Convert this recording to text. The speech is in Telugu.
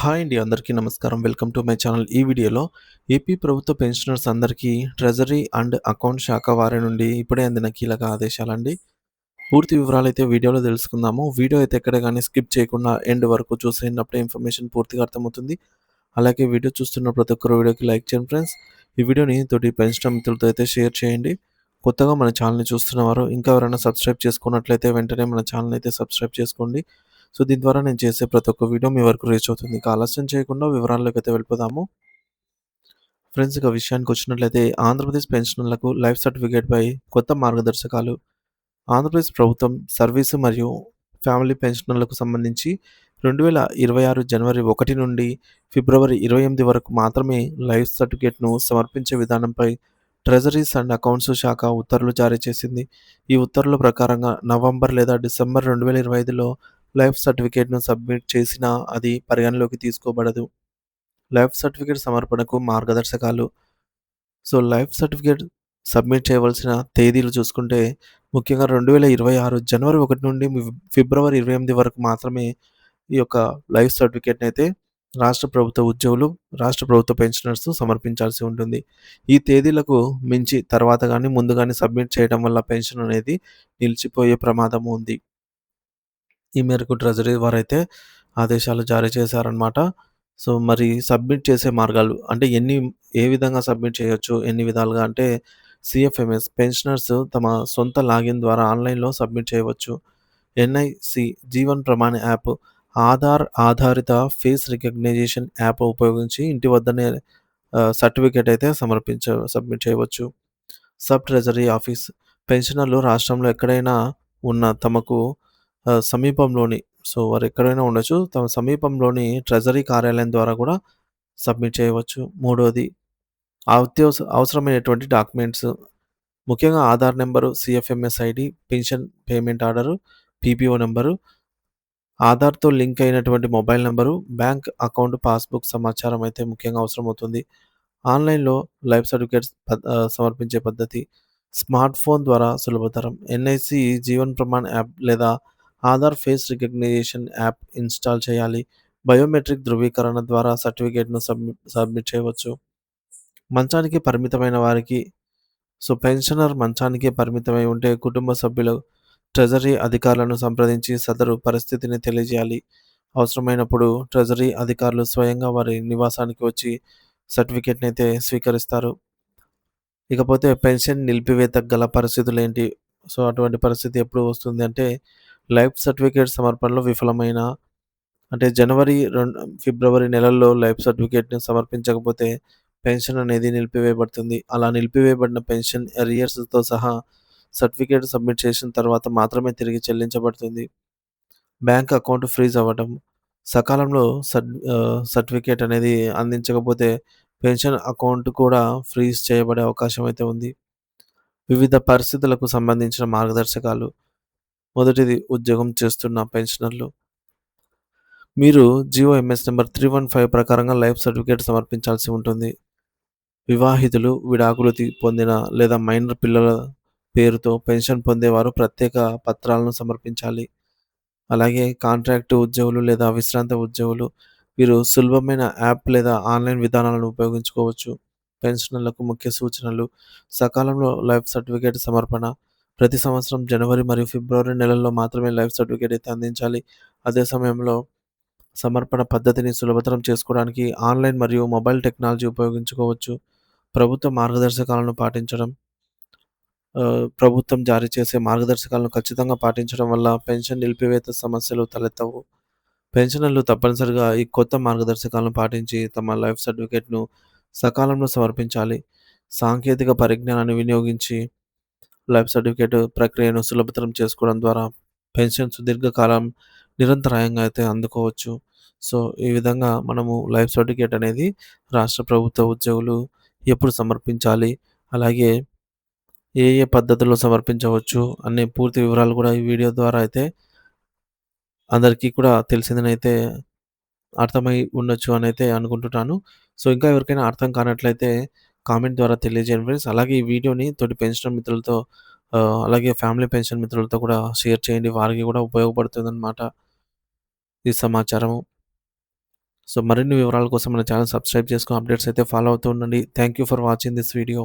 హాయ్ అండి అందరికీ నమస్కారం. Welcome to my channel. ఈ వీడియోలో ఏపీ ప్రభుత్వ పెన్షనర్స్ అందరికీ ట్రెజరీ అండ్ అకౌంట్ శాఖ వారి నుండి ఇప్పుడే అందిన కీలక ఆదేశాలండి. పూర్తి వివరాలు అయితే వీడియోలో తెలుసుకుందాము. వీడియో అయితే ఎక్కడ కానీ స్కిప్ చేయకుండా ఎండ్ వరకు చూసినప్పుడే ఇన్ఫర్మేషన్ పూర్తిగా అర్థమవుతుంది. అలాగే వీడియో చూస్తున్న ప్రతి ఒక్కరు వీడియోకి లైక్ చేయండి ఫ్రెండ్స్. ఈ వీడియోని తోటి పెన్షన్ మిత్రులతో అయితే షేర్ చేయండి. కొత్తగా మన ఛానల్ని చూస్తున్నవారు ఇంకా ఎవరైనా సబ్స్క్రైబ్ చేసుకున్నట్లయితే వెంటనే మన ఛానల్ అయితే సబ్స్క్రైబ్ చేసుకోండి. సో దీని ద్వారా నేను చేసే ప్రతి ఒక్క వీడియో మీ వరకు రీచ్ అవుతుంది. ఇంకా ఆలస్యం చేయకుండా వివరాల్లోకి అయితే వెళ్ళిపోదాము. ఫ్రెండ్స్ ఇక విషయానికి వచ్చినట్లయితే ఆంధ్రప్రదేశ్ పెన్షనర్లకు లైఫ్ సర్టిఫికేట్పై కొత్త మార్గదర్శకాలు. ఆంధ్రప్రదేశ్ ప్రభుత్వం సర్వీసు మరియు ఫ్యామిలీ పెన్షనర్లకు సంబంధించి రెండు వేల ఇరవై ఆరు జనవరి ఒకటి నుండి ఫిబ్రవరి ఇరవై ఎనిమిది వరకు మాత్రమే లైఫ్ సర్టిఫికేట్ను సమర్పించే విధానంపై ట్రెజరీస్ అండ్ అకౌంట్స్ శాఖ ఉత్తర్వులు జారీ చేసింది. ఈ ఉత్తర్వుల ప్రకారంగా నవంబర్ లేదా డిసెంబర్ రెండు వేల ఇరవై ఐదులో లైఫ్ సర్టిఫికేట్ను సబ్మిట్ చేసినా అది పరిగణలోకి తీసుకోబడదు. లైఫ్ సర్టిఫికేట్ సమర్పణకు మార్గదర్శకాలు. సో లైఫ్ సర్టిఫికేట్ సబ్మిట్ చేయవలసిన తేదీలు చూసుకుంటే ముఖ్యంగా రెండు వేల ఇరవై ఆరు జనవరి ఒకటి నుండి ఫిబ్రవరి ఇరవై ఎనిమిది వరకు మాత్రమే ఈ యొక్క లైఫ్ సర్టిఫికేట్ని అయితే రాష్ట్ర ప్రభుత్వ ఉద్యోగులు రాష్ట్ర ప్రభుత్వ పెన్షనర్స్ సమర్పించాల్సి ఉంటుంది. ఈ తేదీలకు మించి తర్వాత కానీ ముందు కానీ సబ్మిట్ చేయడం వల్ల పెన్షన్ అనేది నిలిచిపోయే ప్రమాదం ఉంది. ఈ మేరకు ట్రెజరీ వారైతే ఆదేశాలు జారీ చేశారనమాట సో మరి సబ్మిట్ చేసే మార్గాలు అంటే ఎన్ని ఏ విధంగా సబ్మిట్ చేయొచ్చు ఎన్ని విధాలుగా అంటే సిఎఫ్ఎంఎస్ పెన్షనర్స్ తమ సొంత లాగిన్ ద్వారా ఆన్లైన్లో సబ్మిట్ చేయవచ్చు. ఎన్ఐసి జీవన్ ప్రమాణ యాప్ ఆధార్ ఆధారిత ఫేస్ రికగ్నైజేషన్ యాప్ ఉపయోగించి ఇంటి వద్దనే సర్టిఫికేట్ అయితే సమర్పించ సబ్మిట్ చేయవచ్చు. సబ్ ట్రెజరీ ఆఫీస్ పెన్షనర్లు రాష్ట్రంలో ఎక్కడైనా ఉన్న తమకు సమీపంలోని సో వారు ఎక్కడైనా ఉండొచ్చు. తమ సమీపంలోని ట్రెజరీ కార్యాలయం ద్వారా కూడా సబ్మిట్ చేయవచ్చు. మూడోది అత్యవస అవసరమైనటువంటి డాక్యుమెంట్స్. ముఖ్యంగా Aadhaar number CFMS ID pension payment order PPO number ఆధార్తో లింక్ అయినటువంటి mobile number bank account passbook సమాచారం అయితే ముఖ్యంగా అవసరం అవుతుంది ఆన్లైన్లో లైఫ్ సర్టిఫికేట్స్ సమర్పించే పద్ధతి స్మార్ట్ ఫోన్ ద్వారా సులభతరం. ఎన్ఐసి జీవన్ ప్రమాణ్ యాప్ లేదా Aadhaar face recognition app install చేయాలి. బయోమెట్రిక్ ధృవీకరణ ద్వారా సర్టిఫికేట్ను సబ్మిట్ సబ్మిట్ చేయవచ్చు. మంచానికి పరిమితమైన వారికి సో పెన్షనర్ మంచానికి పరిమితమై ఉంటే కుటుంబ సభ్యులు ట్రెజరీ అధికారులను సంప్రదించి సదరు పరిస్థితిని తెలియజేయాలి. అవసరమైనప్పుడు ట్రెజరీ అధికారులు స్వయంగా వారి నివాసానికి వచ్చి సర్టిఫికేట్ని అయితే స్వీకరిస్తారు. ఇకపోతే పెన్షన్ నిలిపివేత గల పరిస్థితులు ఏంటి సో అటువంటి పరిస్థితి ఎప్పుడు వస్తుంది అంటే లైఫ్ సర్టిఫికేట్ సమర్పణలో విఫలమైన అంటే జనవరి రెండు ఫిబ్రవరి నెలల్లో లైఫ్ సర్టిఫికేట్ని సమర్పించకపోతే పెన్షన్ అనేది నిలిపివేయబడుతుంది. అలా నిలిపివేయబడిన పెన్షన్ ఎరియర్స్తో సహా సర్టిఫికేట్ సబ్మిట్ చేసిన తర్వాత మాత్రమే తిరిగి చెల్లించబడుతుంది. బ్యాంక్ అకౌంట్ ఫ్రీజ్ అవ్వడం సకాలంలో సర్టిఫికేట్ అనేది అందించకపోతే పెన్షన్ అకౌంట్ కూడా ఫ్రీజ్ చేయబడే అవకాశం అయితే ఉంది. వివిధ పరిస్థితులకు సంబంధించిన మార్గదర్శకాలు మొదటిది ఉద్యోగం చేస్తున్న పెన్షనర్లు. మీరు GO MS number three one five ప్రకారంగా లైఫ్ సర్టిఫికేట్ సమర్పించాల్సి ఉంటుంది. వివాహితులు విడాకులు పొందిన లేదా మైనర్ పిల్లల పేరుతో పెన్షన్ పొందేవారు ప్రత్యేక పత్రాలను సమర్పించాలి. అలాగే కాంట్రాక్ట్ ఉద్యోగులు లేదా విశ్రాంత ఉద్యోగులు వీరు సులభమైన యాప్ లేదా ఆన్లైన్ విధానాలను ఉపయోగించుకోవచ్చు. పెన్షనర్లకు ముఖ్య సూచనలు సకాలంలో లైఫ్ సర్టిఫికేట్ సమర్పణ ప్రతి సంవత్సరం జనవరి మరియు ఫిబ్రవరి నెలల్లో మాత్రమే లైఫ్ సర్టిఫికేట్ అయితే అందించాలి. అదే సమయంలో సమర్పణ పద్ధతిని సులభతరం చేసుకోవడానికి ఆన్లైన్ మరియు మొబైల్ టెక్నాలజీ ఉపయోగించుకోవచ్చు. ప్రభుత్వ మార్గదర్శకాలను పాటించడం ప్రభుత్వం జారీ చేసే మార్గదర్శకాలను ఖచ్చితంగా పాటించడం వల్ల పెన్షన్ నిలిపివేత సమస్యలు తలెత్తవు. పెన్షనర్లు తప్పనిసరిగా ఈ కొత్త మార్గదర్శకాలను పాటించి తమ లైఫ్ సర్టిఫికేట్ను సకాలంలో సమర్పించాలి. సాంకేతిక పరిజ్ఞానాన్ని వినియోగించి లైఫ్ సర్టిఫికేట్ ప్రక్రియను సులభతరం చేసుకోవడం ద్వారా పెన్షన్ సుదీర్ఘకాలం నిరంతరాయంగా అయితే అందుకోవచ్చు. సో ఈ విధంగా మనము లైఫ్ సర్టిఫికేట్ అనేది రాష్ట్ర ప్రభుత్వ ఉద్యోగులు ఎప్పుడు సమర్పించాలి అలాగే ఏ ఏ పద్ధతుల్లో సమర్పించవచ్చు అనే పూర్తి వివరాలు కూడా ఈ వీడియో ద్వారా అయితే అందరికీ కూడా తెలిసిందనైతే అర్థమై ఉండొచ్చు అని అయితే అనుకుంటున్నాను. సో ఇంకా ఎవరికైనా అర్థం కానట్లయితే కామెంట్ ద్వారా తెలియజేయండి ఫ్రెండ్స్ అలాగే ఈ వీడియోని తోటి పెన్షన్ మిత్రులతో అలాగే ఫ్యామిలీ పెన్షన్ మిత్రులతో కూడా షేర్ చేయండి. వారికి కూడా ఉపయోగపడుతుందన్నమాట ఈ సమాచారము. సో మరిన్ని వివరాల కోసం మన ఛానల్ సబ్స్క్రైబ్ చేసుకుని అప్డేట్స్ అయితే ఫాలో అవుతూ ఉండండి. Thank you for watching this video